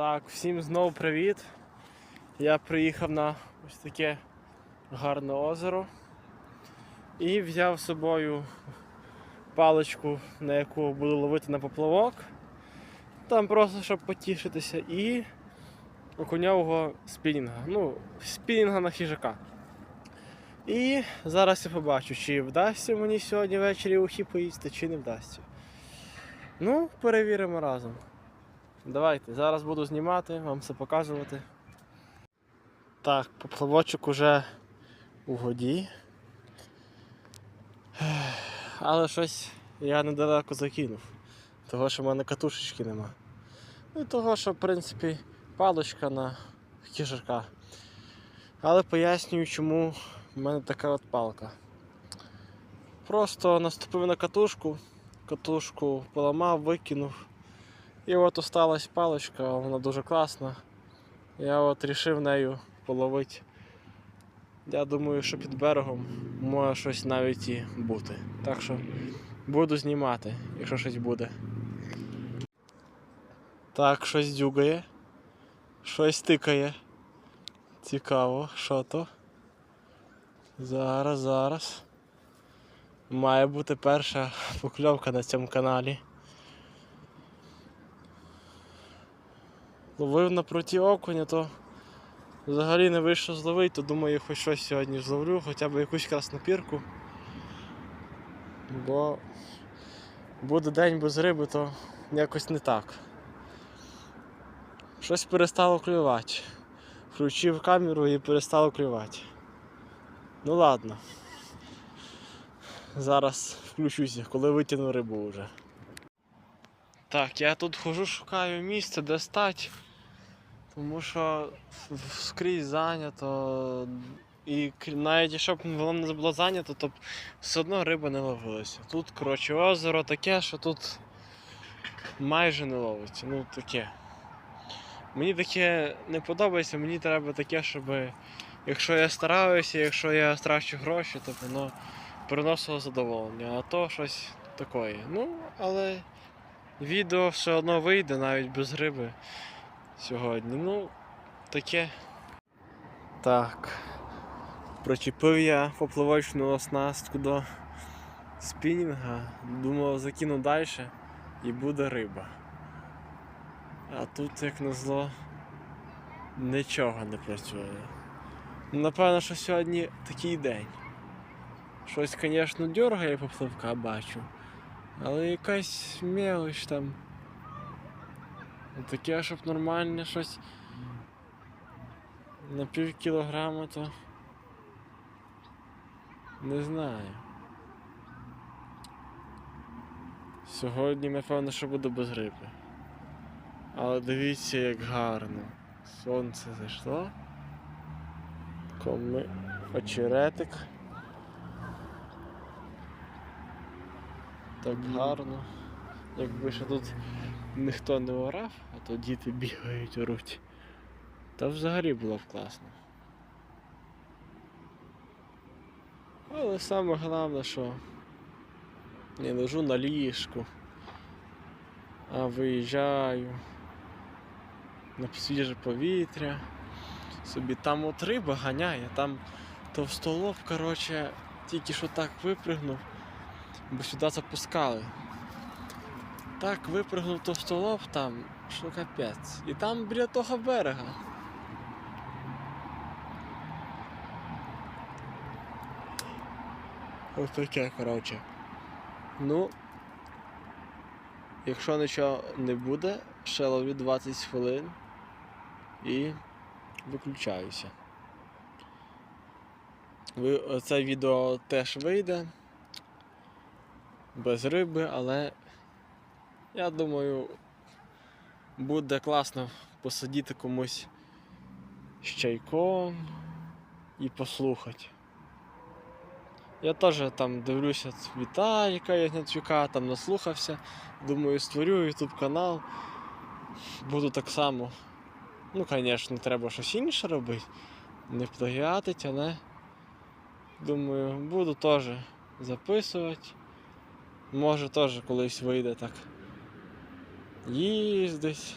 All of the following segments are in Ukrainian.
Так, всім знову привіт. Я приїхав на ось таке гарне озеро і взяв з собою паличку, на яку буду ловити на поплавок. Там просто щоб потішитися і окуньового спінінга. Ну, спінінга на хижака. І зараз я побачу, чи вдасться мені сьогодні ввечері ухи поїсти, чи не вдасться. Ну, перевіримо разом. Давайте, зараз буду знімати, вам все показувати. Так, поплавочок уже у воді. Але щось я недалеко закинув. Того, що в мене катушечки нема. Ну і того, що, в принципі, палочка на кіжака. Але пояснюю, чому в мене така от палка. Просто наступив на катушку, катушку поламав, викинув. І от осталась паличка, вона дуже класна. Я от рішив нею половити. Я думаю, що під берегом може щось навіть і бути. Так що буду знімати, якщо щось буде. Так, щось дюгає, щось тикає. Цікаво, що то. Зараз, зараз. Має бути перша покльовка на цьому каналі. Ловив на проті окуня, то взагалі не вийшло зловити, то думаю, хоч щось сьогодні зловлю, хоча б якусь краснопірку. Бо буде день без риби, то якось не так. Щось перестало клювати. Включив камеру і перестало клювати. Ну ладно. Зараз включуся, коли витягну рибу вже. Так, я тут хожу, шукаю місце, де стати. Тому що скрізь зайнято. І навіть якщо б воно не було зайнято, то б все одно риба не ловилася. Тут, коротше, озеро таке, що тут майже не ловиться. Ну таке. Мені таке не подобається, мені треба таке, щоб якщо я стараюся, якщо я страчу гроші, то воно приносило задоволення. А то щось таке. Ну, але відео все одно вийде навіть без риби сьогодні. Ну, таке. Так. Причепив я поплавочну оснастку до спінінга. Думав закину далі і буде риба. А тут, як назло, нічого не працює. Ну, Напевно, що сьогодні такий день. Щось, звісно, дергає поплавка, бачу. Але якась мелоч там. Таке, щоб нормальне щось на пів кілограма, то не знаю. Сьогодні, напевно, що буде без риби. Але дивіться, як гарно. Сонце зайшло. Коми очеретик. Так гарно. Якби ще тут ніхто не орав, а то діти бігають оруть. Та взагалі було б класно. Але саме головне, що не лежу на ліжку, а виїжджаю на свіже повітря. Собі там от риба ганяє, там товстолоб, коротше, тільки що так випригнув, бо сюди запускали. Так випрыгнув товстолоб там, що капець. І там біля того берега. Ось таке, коротше. Ну, якщо нічого не буде, ще ловлю 20 хвилин і виключаюся. Ви, це відео теж вийде без риби, але я думаю, буде класно посидіти комусь з чайком і послухати. Я теж там дивлюся Віталіка Ягнятчука, там наслухався. Думаю, створю YouTube канал. Буду так само. Ну, звісно, треба щось інше робити. Не плагіатить, але думаю, буду теж записувати. Може теж колись вийде так. Їздить.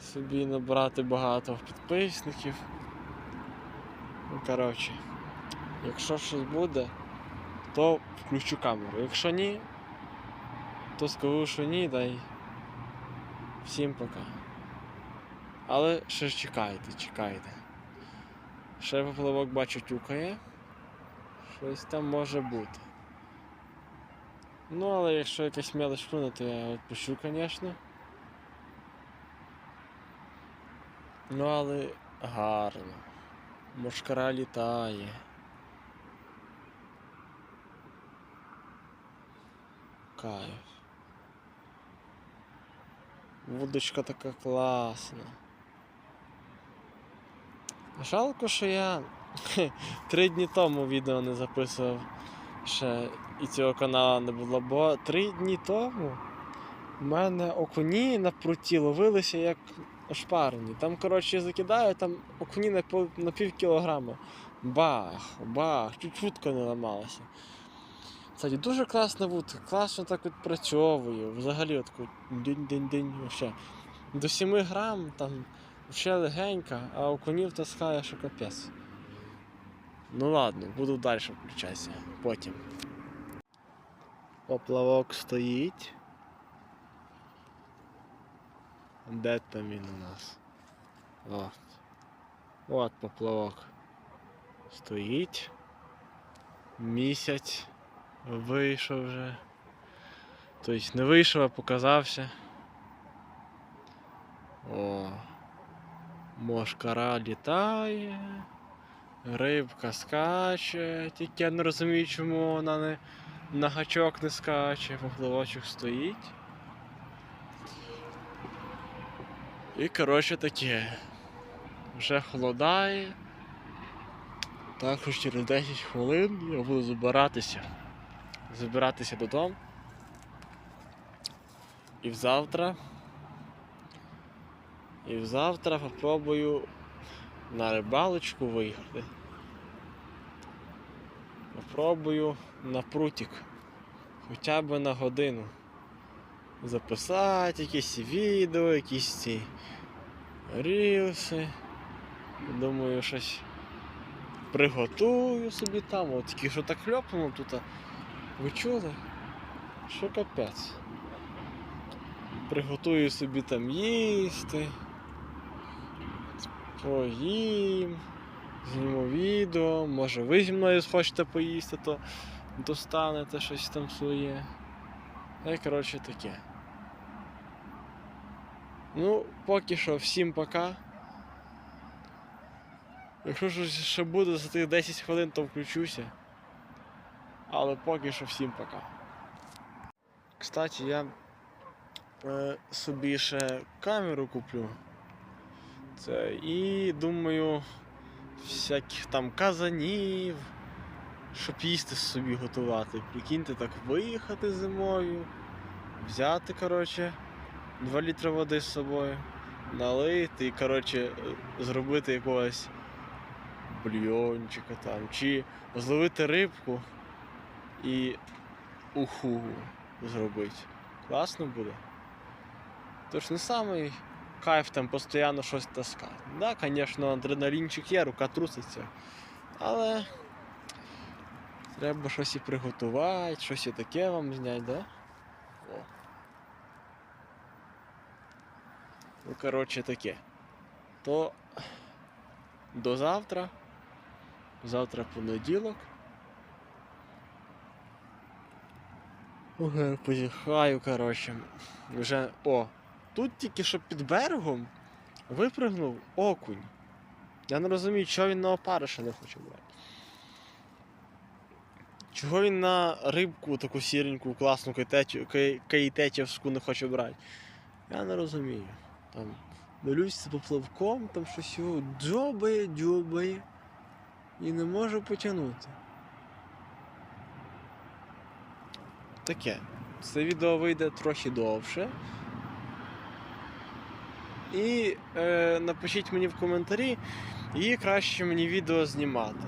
собі набрати багато підписників. Ну, коротше, якщо щось буде, то включу камеру. Якщо ні, то скажу, що ні, да й всім пока. Але ще ж чекайте, чекайте. Ще поплавок бачу тюкає. Щось там може бути. Ну, але якщо якась мелочь то я відпущу, звісно. Ну, але гарно. Мошкара літає. Кайф. Вудочка така класна. Жалко, що я три дні тому відео не записував ще і цього каналу не було, бо три дні тому в мене окуні на пруті ловилися як ошпарені. Там, коротше, закидаю, там окуні на, на пів кілограма. Бах, бах, чуть вудка не ламалася. Кстати, дуже класна вудка, класно так відпрацьовує. Взагалі от вообще. До 7 грам там ще легенька, а окунів таскає, що капець. Ну ладно, буду далі включатися, потім. Поплавок стоїть. Де там він у нас? От. От поплавок. Стоїть. Місяць вийшов вже. Тобто не вийшов, а показався. О. Мошкара літає. Рибка скаче, тільки я не розумію, чому вона не на гачок не скаче, поплавочок стоїть. І коротше таке. Вже холодає. Також через 10 хвилин я буду збиратися. Збиратися додому. І взавтра. І взавтра попробую на рибалочку виїхати. Попробую на прутик. Хоча б на годину. Записати якісь відео, якісь ці рілси. Думаю, щось приготую собі там. От тільки що так хльопнуло тут. Ви чули? Що капець. Приготую собі там їсти. Поїм, зніму відео, може ви зі мною схочете поїсти, то достанете щось там своє. Й коротше таке. Ну, поки що всім пока. Якщо щось ще буде за тих 10 хвилин, то включуся. Але поки що всім пока. Кстати, я е, собі ще камеру куплю. Це, і думаю, всяких там казанів, щоб їсти собі готувати. Прикиньте, так виїхати зимою, взяти, коротше, 2 літри води з собою, налити і, коротше, зробити якогось бульйончика там, чи зловити рибку і уху зробити. Класно буде. Тож не самий кайф там постійно щось таскати. Да, звісно, адреналінчик є, рука труситься. Але треба щось і приготувати, щось і таке вам зняти, да? О. Ну, коротше, таке. То до завтра. Завтра понеділок. Ой, позіхаю, коротше. Вже. О! Тут тільки що під берегом випрыгнув окунь. Я не розумію, чого він на опариша не хоче брати. Чого він на рибку таку сіреньку, класну каїтечівську не хоче брати? Я не розумію. Там дивлюсь поплавком, там щось його дзьобає, дзьобає і не може потягнути. Таке. Це відео вийде трохи довше. І е, напишіть мені в коментарі, і краще мені відео знімати.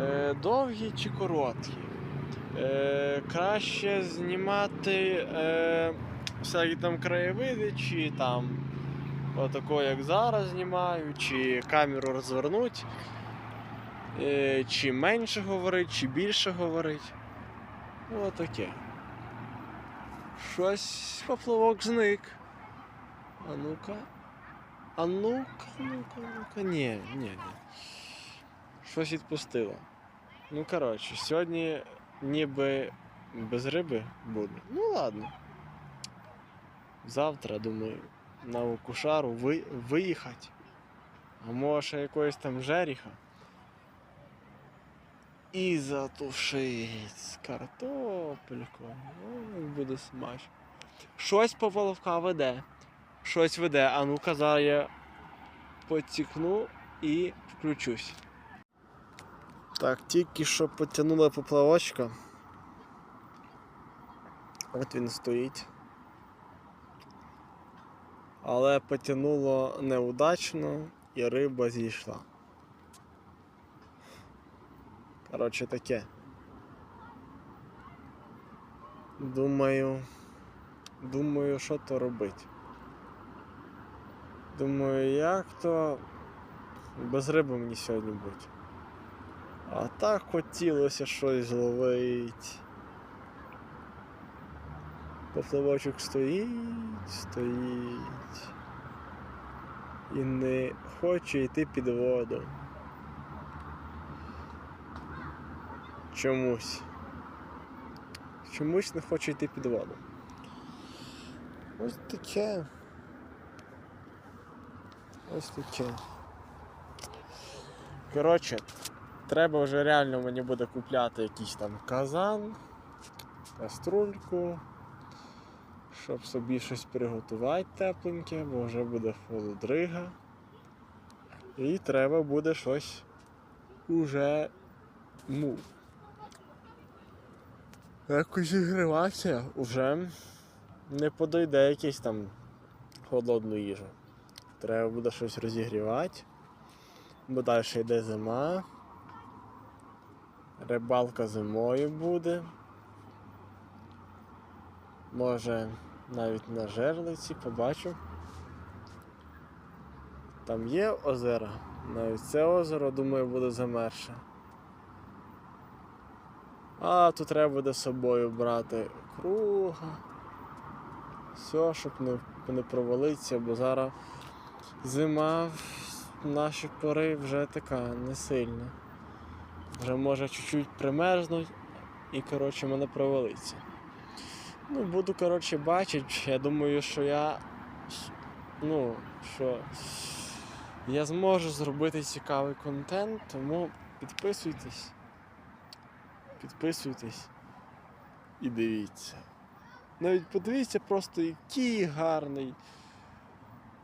Е, довгі чи короткі. Е, краще знімати е, всякі там краєвиди, чи там отако, як зараз знімаю, чи камеру розвернуть, е, чи менше говорить, чи більше говорить. Отаке. Щось поплавок зник. А ну-ка. А ну-ка, ну-ка, ну-ка. Ні, ні, ні. Щось відпустило. Ну, коротше, сьогодні ніби без риби буде. Ну ладно. Завтра, думаю, на Окушару ви... виїхати. А може якоїсь там жеріха. І затушить з картопелькою. Буде смачно. Щось по воловка веде. Щось веде. А ну-ка, зараз я потікну і включусь. Так, тільки що потягнула поплавочка. От він стоїть. Але потягнуло неудачно і риба зійшла. Коротше таке. Думаю. Думаю, що то робити. Думаю, як то без риби мені сьогодні бути. А так хотілося щось зловити. Поплавочок стоїть, стоїть. І не хоче йти під воду. Чомусь. Чомусь не хоче йти під воду. Ось таке. Ось таке. Коротше, треба вже реально мені буде купляти якийсь там казан, каструльку, щоб собі щось приготувати тепленьке, бо вже буде холодрига. І треба буде щось уже ну. Якось зігріватися вже не подойде якийсь там холодну їжу. Треба буде щось розігрівати, бо далі йде зима. Рибалка зимою буде. Може навіть на жерлиці побачу. Там є озера, навіть це озеро, думаю, буде замерше. А тут треба буде з собою брати круга. Все, щоб не, не провалитися, бо зараз зима в наші пори вже така не сильна. Вже може чуть-чуть примерзнуть і коротше мене провалиться. Ну, буду, коротше, бачити. Я думаю, що я. Ну, що я зможу зробити цікавий контент, тому підписуйтесь. Підписуйтесь і дивіться. Навіть подивіться просто, який гарний,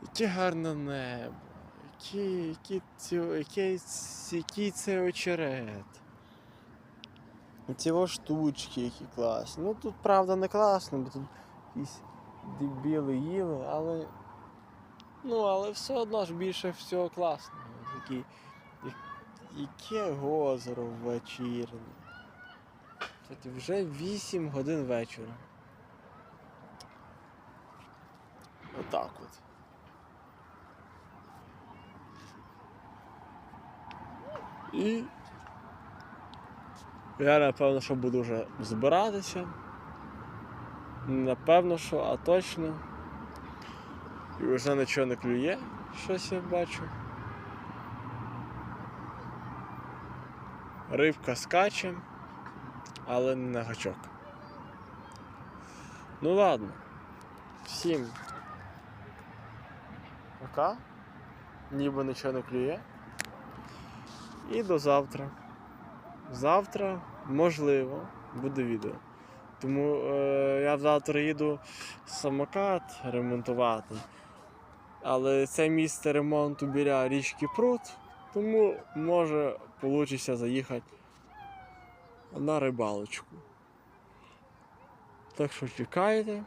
яке гарне небо, який, який, який, який це очерет. Ці о штучки, які класні. Ну тут правда не класно, бо тут якісь дебіли їли, але. Ну, але все одно ж більше всього класно. Такі, яке озеро вечірне. Кстати, вже 8 годин вечора. Отак от. І я напевно, що буду вже збиратися. Напевно, що, а точно. І вже нічого не клює, щось я бачу. Рибка скаче, але не на гачок. Ну ладно. Всім. Пока. Ніби нічого не клює. І до завтра. Завтра, можливо, буде відео. Тому е, я завтра їду самокат ремонтувати. Але це місце ремонту біля річки Прут, тому може вийде заїхати на рибалочку. Так що чекайте,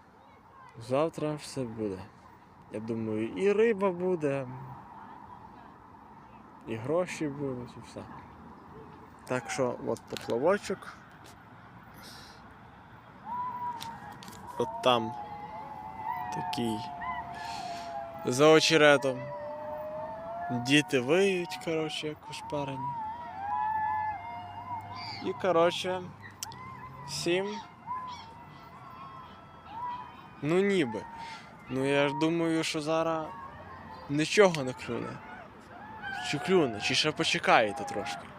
завтра все буде. Я думаю, і риба буде, і гроші будуть, і все. Так що от поплавочок. От там такий за очеретом. Діти виють, коротше, як ошпарені. І, коротше, всім. Ну ніби. Ну я ж думаю, що зараз нічого не клюне. Чи клюне, чи ще почекаєте трошки.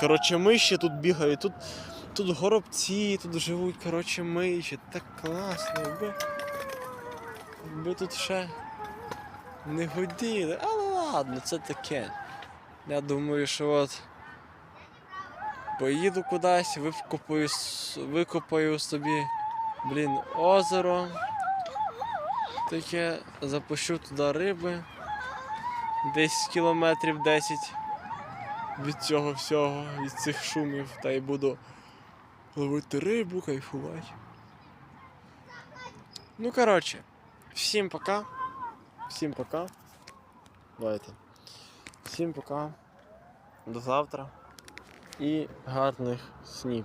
Коротше, миші тут бігають, тут, тут горобці, тут живуть, коротше, миші. Так класно, якби. Якби тут ще не годіли. Але ладно, це таке. Я думаю, що от поїду кудись, викопаю, викопаю собі, блін, озеро. Таке запущу туди риби. Десь кілометрів 10 від цього всього, від цих шумів, та й буду ловити рибу, кайфувати. Ну, коротше, всім пока. Всім пока. Давайте. Всім пока. До завтра. І гарних снів.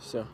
Все.